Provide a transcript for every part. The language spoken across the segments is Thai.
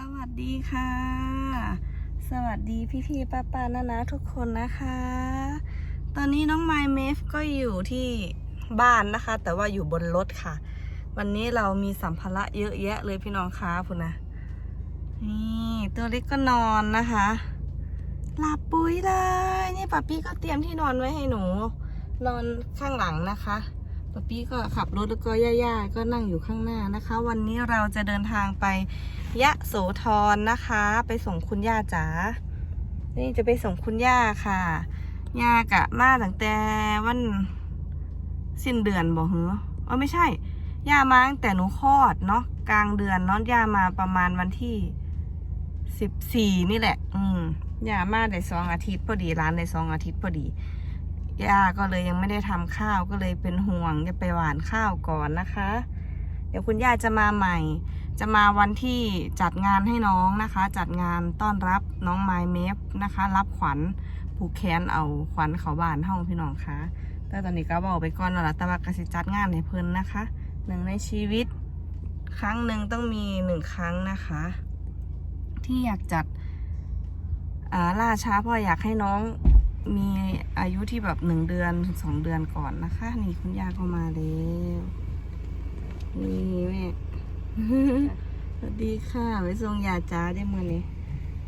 สวัสดีค่ะ สวัสดีพี่พี่ป้าป้าๆนานาทุกคนนะคะ ตอนนี้น้องไมเมฟก็อยู่ที่บ้านนะคะ แต่ว่าอยู่บนรถค่ะ วันนี้เรามีสัมภาระเยอะแยะเลยพี่น้องคะพุ่นนะนี่ตัวเล็กก็นอนนะคะหลับปุ้ยเลยนี่ป้าปี้ก็เตรียมที่นอนไว้ให้หนู นอนข้างหลังนะคะป้าปี้ก็ขับรถแล้วก็ย่าๆก็นั่งอยู่ข้างหน้านะคะ วันนี้เราจะเดินทางไป ยะโสธรนะคะ ไปส่งคุณย่าจ๋า นี่จะไปส่งคุณย่าค่ะ ย่ากะมาตั้งแต่วันสิ้นเดือนบอกเหรอเออไม่ใช่ ย่ามาตั้งแต่หนูคลอดเนาะกลางเดือนเนาะย่ามาประมาณวันที่สิบสี่นี่แหละ อืมย่ามาได้สองอาทิตย์พอดีร้านได้สองอาทิตย์พอดีย่าก็เลยยังไม่ได้ทำข้าวก็เลยเป็นห่วงจะไปหวานข้าวก่อนนะคะ เดี๋ยวคุณย่าจะมาใหม่ จะมาวันที่จัดงานให้น้องนะคะ จัดงานต้อนรับน้องไมเมฟนะคะ รับขวัญผูกแขนเอาขวัญเขาบานห้องพี่น้องคะแต่ตอนนี้ก็บอกไปก่อนแล้วละแต่ว่ากสิจัดงานให้เพิ่นนะคะหนึ่งในชีวิต ครั้งหนึ่งต้องมีหนึ่งครั้งนะคะ ที่อยากจัดอ่าล่าช้าเพราะอยากให้น้องมีอายุที่แบบหนึ่งเดือนถึงสองเดือนก่อนนะคะ นี่คุณย่าก็มาแล้วนี่แม่ สวัสดีค่ะไปส่งยาจ้าได้มือนี้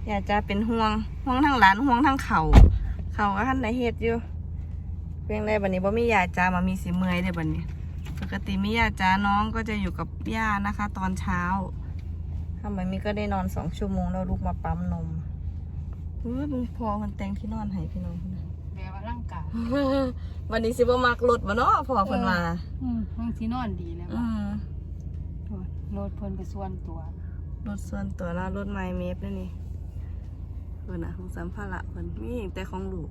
ยาจ้าเป็นห่วงห่วงทั้งหลานห่วงทั้งเขาเขาก็ท่านไหนเฮ็ดอยู่เพียงได้บันนี้บ่มียาจ้ามามีสีเมื่อยได้บันนี้ ปกติมียาจ้าน้องก็จะอยู่กับย่านะคะ ตอนเช้าทำไมมีก็ได้นอนสองชั่วโมงแล้วลูกมาปั๊มนมเฮ้ยมึงพอมันแต่งที่นอนให้พี่น้องพุ่นนะแปลว่าร่างกายวันนี้สิบ่มักรถบ่เนาะพอเพิ่นมาอืมบางทีนอนดีแล้วอืม รถเพิ่นไปส่วนตัว รถส่วนตัวแล้วรถไมเมฟนี่นี่เพิ่นอะของสัมภาระเพิ่นมีแต่ของลูก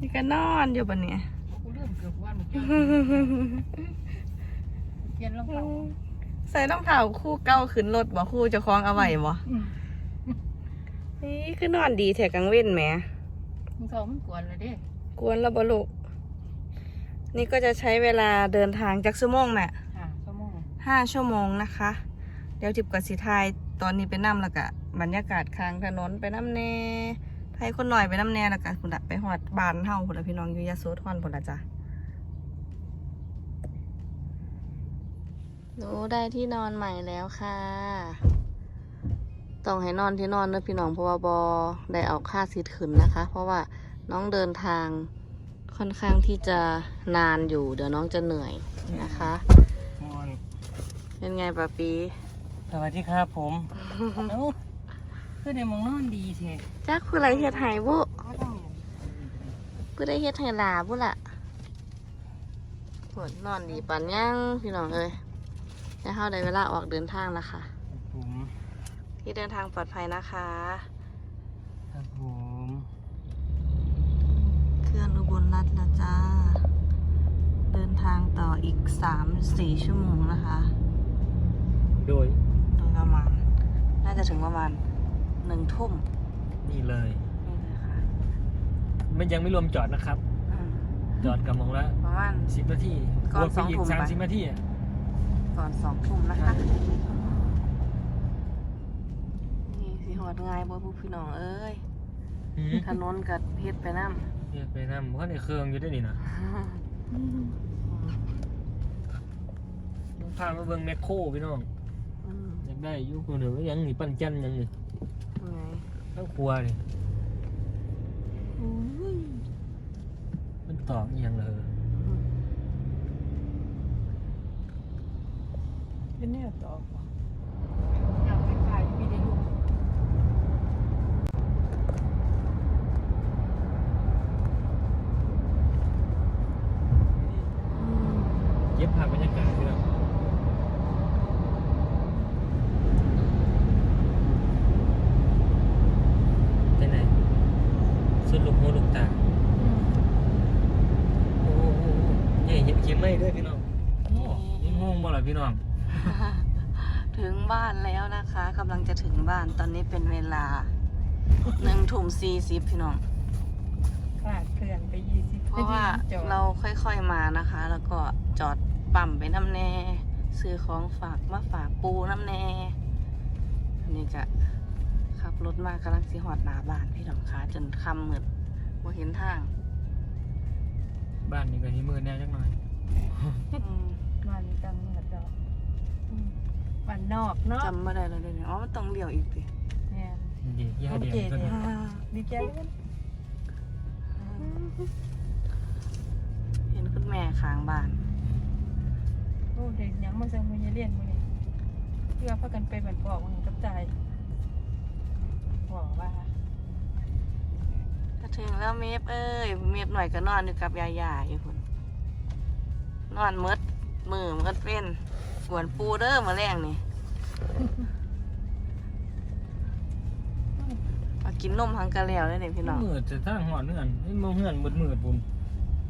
นี่ก็นอนอยู่บนเนี่ยกูเริ่มเกือบวันเมื่อกี้เปลี่ยนรองเท้าใส่รองเท้าคู่เก่าขึ้นรถบ่คู่เจะคล้าของเอาไว้บ่อืมนี่คือนอนดีแถกังเว้นแหมมึงสองมันกวนเลยเด้ กวนแล้วบ่ลูก นี่ก็จะใช้เวลาเดินทางจากชั่วโมงแม่ห้าชั่วโมงห้าชั่วโมงนะคะ เดี๋ยวจิบกับสีไทยตอนนี้ไปนั่แล้วก็บรรยากาศข้างถนนไปน้ำแน่ไทยคนหน่อยไปน้ำแน่แล้วก็คุณละไปหอดบานเฮาคุณละพี่น้องอยู่ยาโซทอนคุณละจ้ะหนูได้ที่นอนใหม่แล้วค่ะ ต้องให้นอนที่นอนเนอะพี่น้องเพราะว่าบอได้เอาค่าซีทขึ้นนะคะ เพราะว่าน้องเดินทาง ค่อนข้างที่จะนานอยู่ เดี๋ยวน้องจะเหนื่อยนะคะ มอนเป็นไงปะปีสวัสดีครับผม เอ้าคือได้มองนอนดีแท้จักผู้ไรเฮ็ดไห้บุก็ต้องผู้ได้เฮ็ดไห้ลาบุล่ะปวดนอนดีปานยังพี่น้องเอ้ยแล้วเฮาได้เวลาออกเดินทางแล้วค่ะ ผมที่เดินทางปลอดภัยนะคะ ครับผม เคลื่อนอุบลรัฐแล้วจ้า เดินทางต่ออีกสามสี่ชั่วโมงนะคะ โดยโดยประมาณ น่าจะถึงประมาณหนึ่งทุ่มนี่เลย นี่เลยค่ะมันยังไม่รวมจอดนะครับ อืมจอดกำมองละประมาณ สิบนาทีก่อนรวมไปอีสองทุ่กมสามปะสิบนาทีอะก่อนสองทุ่มนะคะ นี่สิหอดง่ายบ่พวกพี่น้องเอ้ยหืมถนนกับเพชรไปน้ำ เนี่ยไปนำเพราะในเครื่องอยู่ด้วยนี่นะพามาเบิ่งแมคโครพี่น้องอืมอยากได้อยุคเดี๋ยวยังนี่ปั้นจันยังนี่ไงทั้งครัวนี่มันตอกอหยังเลยเป็นเนี่ยต่ออยากไปขายมีได้ลูก เย็บภาพบรรยากาศพี่น้องไปไหนสุดลูกหูลูกตา โอ้โหนี่เห็นเข็มไหมด้วยพี่น้องโอ้ยังงงบ่ล่ะพี่น้อง ถึงบ้านแล้วนะคะกำลังจะถึง บ้านตอนนี้เป็นเวลาหนึ่งทุ่มสี่สิบพี่น้องขาดเกลื่อนไปยี่สิบเพราะว่าเราค่อยๆมานะคะ แล้วก็จอดปั๊มไปน้ำแน่ซื้อของฝากมาฝากปูน้ำแน่อันนี้ก็ขับรถมากำลังสิหอดหนาบ้านพี่น้องคะจนค่ำมืดบ่เห็นทาง บ้านนี้ก็ที่มืดแน่จังหน่อยอืมมันจังเหมือนดอกอืม บ้านนอกเนาะจำไม่ได้เลยเดี๋ยวนี้อ๋อมันต้องเลี้ยวอีกสิแม่นดีย่าเดียโอเควตัวเนี่นี้ยดีใจกันเห็นคุณแม่ค้างบ้าน โอ้เด็กยังมาจังมันจะเรียนมื้อนี้เพื่อพากันไปบันปอกมันกับใจบอกว่าถ้าถึงแล้วเมฟเอ้ยเมฟหน่อยก็นอนอยู่กับยายาอยู่คุณนอนหมดมือมันก็เป็น หวนปูเด้อมาแรงนี่เอากินนมหังกะแล้วเลยเนี่ยพี่น้องมืดจะทางหอดเงื่อนไอ้โมเงื่อนมืดมืดบุญ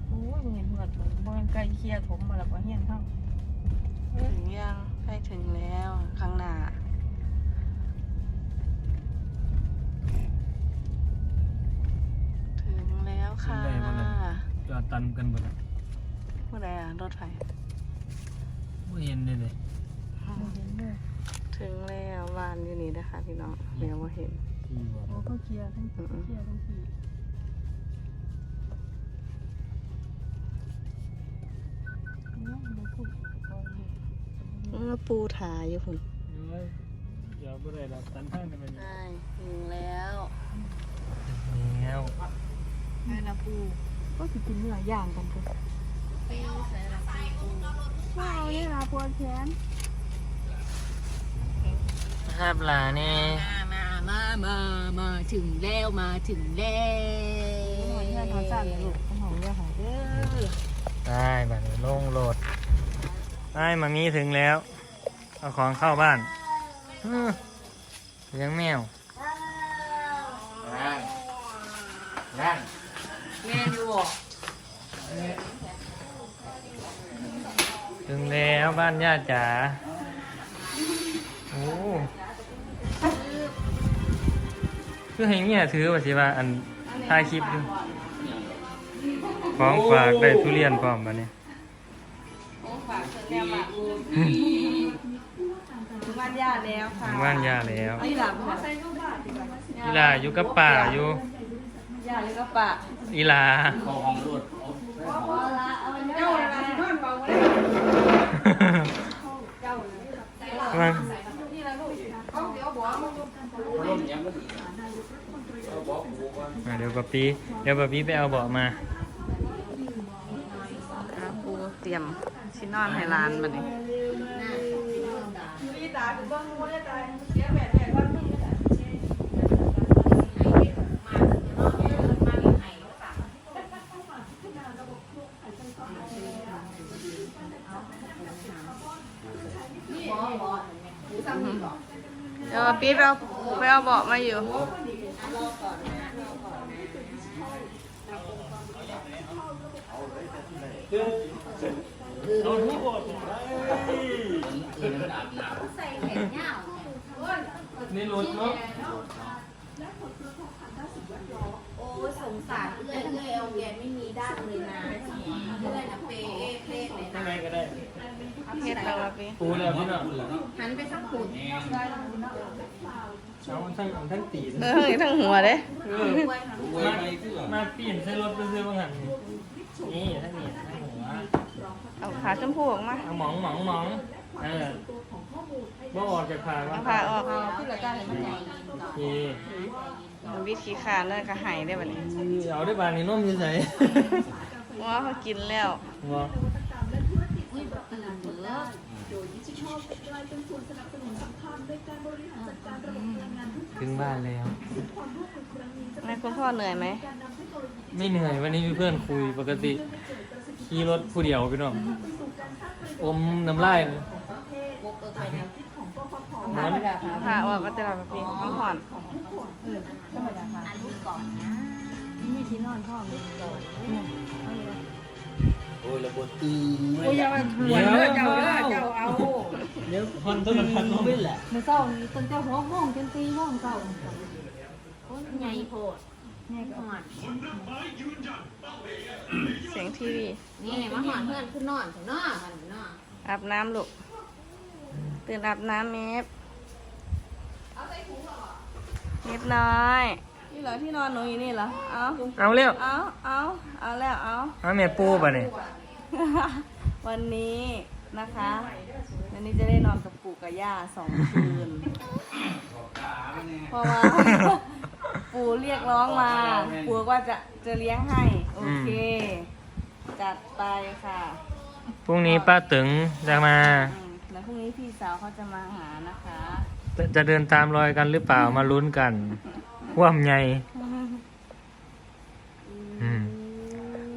โอ้ยมึงเห็นเหมือนเหมือนบ่มันไกลเคลียร์ถมมาแล้วก็เฮียนเท่าถึงยังใกล้ถึงแล้วข้างหน้าถึงแล้วค่ะจอดตันกันหมดเมื่อไรอะรถไฟ ไม่เห็นเลยเลยบ่เห็นเลยถึงแล้วบ้านอยู่นี่นะคะพี่น้องเดี๋ยวมาเห็นที่บอกโอ้ก็เคลียร์ทั้งเคลียร์ทั้งสี่เนี่ยบ่พูดบ่เห็นเออปูถาอยู่คุณเอ้ยอย่าบ่ได้ละตันทางกันไปใช่ถึงแล้วแล้วแม่ละปูก็สิกินเนื้อย่างกันเถอะ ว้าวนี่ล่ะปวดแขนครับหลานี่มามามามาถึงแล้วมาถึงแล้วเงินเขาสั่งลูกของเรื่องของเด้อได้บัดนี้ลงโหลด ได้มามีถึงแล้ว เอาของเข้าบ้านอื้อเลี้ยงแมวแม่อยู่บ่ ถึงแล้วบ้านญาติจ๋าโอ้คือให้เมียถือว่าสิว่า อันถ่ายคลิปอยู่ของฝากได้ทุเรียนพร้อมบัดนี้ถึงบ้านญาติแล้วค่ะถึงบ้านย่าแล้วไอ้หลับค่ะอีหลาอยู่กับป่าอยู่ญาติเลยก็ปะอีหลาเจ้าอะไรนอนเบาเลย มันเดี๋ยวปะปีเดี๋ยวปะปีไปเอาเบาะมาครับปูเตรียมชิ้นนอนให้ร้านมาดนี้เดี๋ ยวปี๊บเราไปเอาเบาะมาอยู่ นี่รถเนาะโอ้ยสงสารเอื้อยเอื้อยเอาแกไม่มีด้านเลยนะเอื้อยนะเปเอเพศเลย ข้าง นะ ในก็ได้ เฮ็ดแล้วล่ะปีปูแล้วพี่น้องหันไปสักขุนเอาทั้งทั้งตีนเอ้ยทั้งหัวเด้เออมามาปีนใส่รถไปซื้อบางหันนี่ทั้งนี้ทั้งหัวเอาขาชมพูออกมาเอาหมองหมองหมองเออบ่ออกจากผ่าเอาว่าผ้าออกที่ละด้านเลยมันใหญ่นี่มันวิธีขาแล้วก็หายได้บัดนี้เอาได้บานนี้น้มยังไงว่าเขากินแล้วง ออุ้ยตื่นเด้อถึงบ้านแล้วแม่คุณพ่อเหนื่อยไหมไม่เหนื่อยวันนี้มีเพื่อนคุยปกติ ขี่รถผู้เดียวพี่น้องอมน้ำลายเลยเหมือนผ้าออกก็จะแบบนี้ต้องผ่อนมีที่นอนพ่อมีก่อนโอ้ยระบบตึงโอ้ยอย่ามาถวนเด้อเจ้าเด้อเจ้าเอาเดี๋ยวพอนต้นพันน้องไม่แหละมื้อเช้านี้ตั้งแต่หัวโมงจน4โมงเช้าโอ้ยใหญ่โพดนี่ก็หอนเสียงทีวีนี่มาหอนเพื่อนขึ้นนอนถึงนอนมันนอนอาบน้ำลูกตื่นอาบน้ำเมฟเมฟน้อยนี่เหรอที่นอนหนูอยู่นี่เหรอเอาเอาเร็วเอาเอาเอาแล้วเอาเอาแม่ปูป่ะเนี่ย วันนี้นะคะวันนี้จะได้นอนกับปู่กับย่าสองคืน เพราะว่าปู่เรียกร้องมา ปู่บอกว่าจะจะเลี้ยงให้ โอเค จัดไปค่ะพรุ่งนี้ป้าตึงจะมาอืมแล้วพรุ่งนี้พี่สาวเขาจะมาหานะคะ จะจะเดินตามรอยกันหรือเปล่ามาลุ้นกัน ว่ำใหญ่อื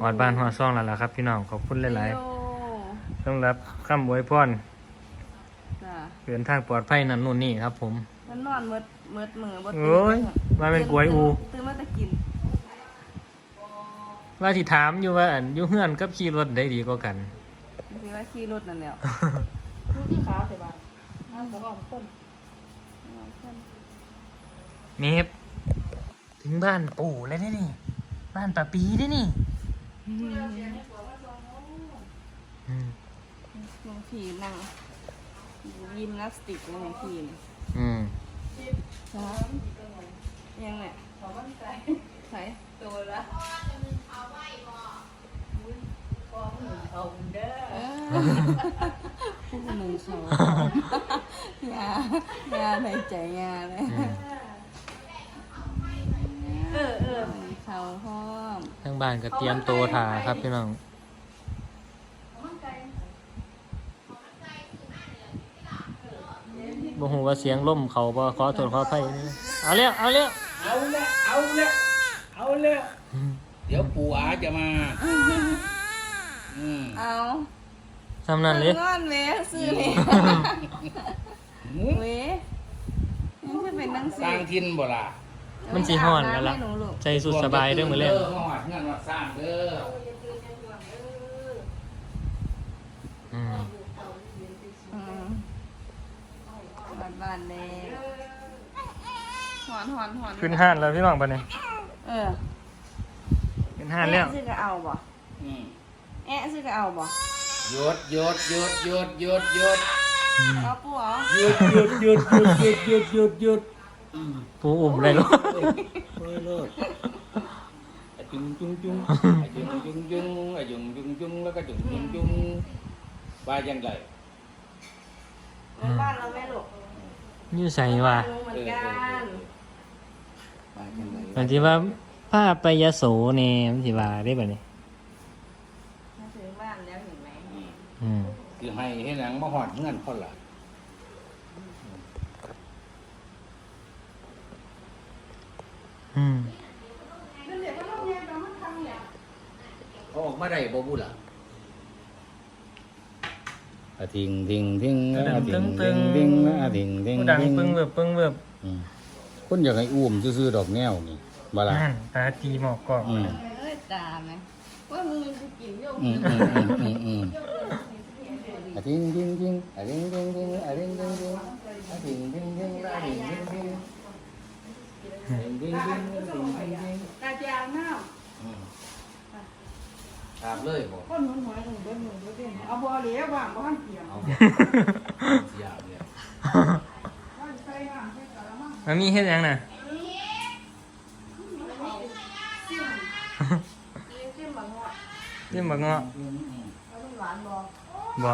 อดบ้านหอดซ่องแล้วล่ะครับ พี่น้องขอบคุณหลายโๆสำหรับคำอวยพรจ้ะเดินทางปลอดภัยนั่นนู่นนี่ครับผม มันนอนมืดมืดมือบ่ตื่นโอ้ยว่าเป็นกล้วยอู ตื่นมาแต่กินว่าที่ถามอยู่ว่าอันอยู่เฮือนกับขี่รถได้ดีกว่ากัน คือว่าขี่รถนั่นแหละลูกที่ขาวใส่บ้านน้ำบอกต้นเมฟถึงบ้านปู่แล้วนี่นี่ บ้านป้าปีได้นี่ อืมบางทีนั่งยิมนาสติกเลยบางทีนี่อืมยังไงใส่ตัวละเอาเด้อผู้หนึ่งเขายายาในใจยาเลย อืม เออเออเขาพร้อม ทาง บ้านก็เตรียมโตวถ่าครับพี่น้อง บ่ฮู้ว่าเสียงล่มเขาบ่ขอโทษขออภัยนี่เอาเร็วเอาเร็วเอาละเอาละเอาละเดี๋ยวปู่อาจะมา อืมเอาทำนั่นเลยงอนเว้ซื้อเลยหืมเว้ยังจะเป็นนังสสืร้างทินบ่ล่ะ มันสีห่อนแล้วล่ะ ใจสุดสบายเรื่องมือเล่นดเวัเด้ออือนหอนหอนขึ้นห้านแล้วพี่น้องปะเนี่ยเออขึ้นห้านแล้วซื้อก็เอาบ่แอะซื้อก็เอาบ่ยดยดยดยดยดยดหยุปูเหรอหยุดหยุดหยุดหยุดหยุดหยุดหยุด ปูอุ่มเลยลูกเฮ้ยเลิศอะจุงจุงจุงจุงจุงจุงจุงจุงจุงแล้วก็จุงจุงจุงว่ายังไงบ้านเราแม่ลูกยู่ใส่ว่ามันว่ายังไงมันที่ว่าผ้าไปยโสเนี่ยมันที่ว่าได้ป่ะเนี่ยถึงบ้านแล้วเห็นไหมคือให้ให้หนังมาหอดเงินพ่อละ อืมเขาออกมาได้บ่บุล่ะอะทิงทิงทิงตึอะงทิตึงงตึทิงงทิงอะทิงทิงผู้ดังทิงปึ้งเวิบปึ้งเวิบอืมคนอยากให้อุ้มซื่อๆดอกแนวนี่บ่ล่ะนั่นตาตีหมอกกรอบอืมเอ้ยตาไหมว่ามึงจะกินโยกอืมอืมอืมอืมอืมอะทิงทิงทิงอะทิงทิงทิงอะทิงทิงทิงอะทิงทิงทิงอะทิงทิงทิง ตาจางน้อืมถามเลยบ่ำก้นหนุนหอยหนุนเบิ้ลหนุนเบิ้ลเอาบ่อเหลียวว่างบ้านเกี่ยวเอาบ่สิยาวเนี่ยมันมีเฮ็ดหยังน่ะจิ้มบางหัวเรื่องบักเงาะอืมอืมเอาลูกหลานบ่บ่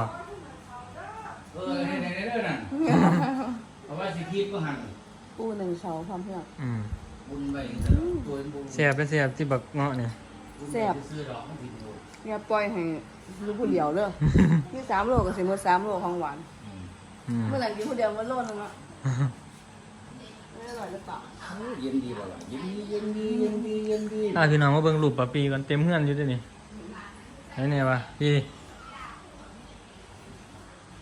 เออในในในเด้อนั่นเอาไว้สิคิดก็หัน ปูหนึ่งเสาพร้อมเพื่อนอืมบุญไปตัวเป็นบุญเสียบไปเสียบที่บักเงาะเนี่ยแซ่บซื้อดอกมันผิดบุญเนี่ยปล่อยให้ลูกผู้เดียวเลยที่สามโลกับสิมือสามโลของหวานอืมอืมเมื่อไหร่กินผู้เดียวมันโลนึงอะไม่อร่อยหรือเปล่าเย็นดีบ่ล่ะเย็นดีเย็นดีเย็นดีเย็นดีถ้าพี่น้องมาเบิ่งรูปปะปีกันเต็มเฮือนอยู่ด้วยนี่ไหนเนี่ยวะพี่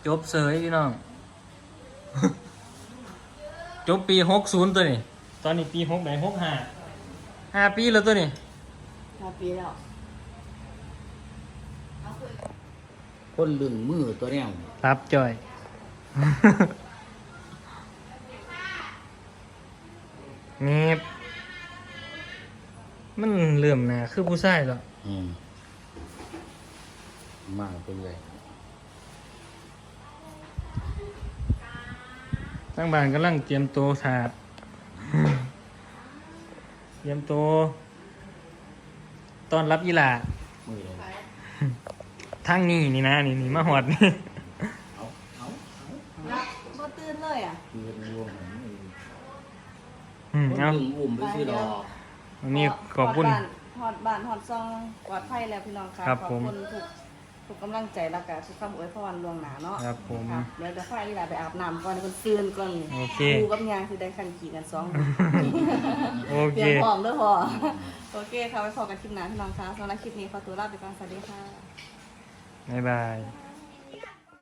จบเสยพี่น้อง จบปีหกศูนย์ตัวนี่ตอนนี้ปีหกไหนหกห้าห้าปีแล้วตัวนี่ห้าปีแล้วคนลึงมือตัวแนวรับจ่อยเงียบมันเลื่อมหนาคือผู้ชายหรออืม มากไปเลย ตั้งบ้านกำลังเตรียมตัวถาด เตรียมตัวตอนรับยีหลามือเลยทางนี้นี่นะนี่นี่มาหอดนี่เอาเอารับบ่ตื่นเลยอะคือเป็นรวมของมืออืมคนเอาถึงอุ่มไปซื้อดอกวันนี้ขอบคุณฮดบ้านฮอดบ้านฮอดซองปลอดภัยแล้วพี่น้องค่ะครับขอบผม คุณทุก ทุกกำลังใจแล้วก็ทุกคำอวยพรล่วงหน้าเนาะครับผมค่ะเดี๋ยวเดี๋ยวค่อยอีหลาไปอาบน้ำก่อนให้คนซื่นก่อนโอเคดูกับยางสิได้คันขี่กันสองโอเตเครียมพร้อมเด้อพอโอเคค่ะไว้พอกันคลิปหน้าพี่น้องค่ะสำหรับคลิปนี้ขอตัวลาไปก่อนสวัสดีค่ะบ๊ายบาย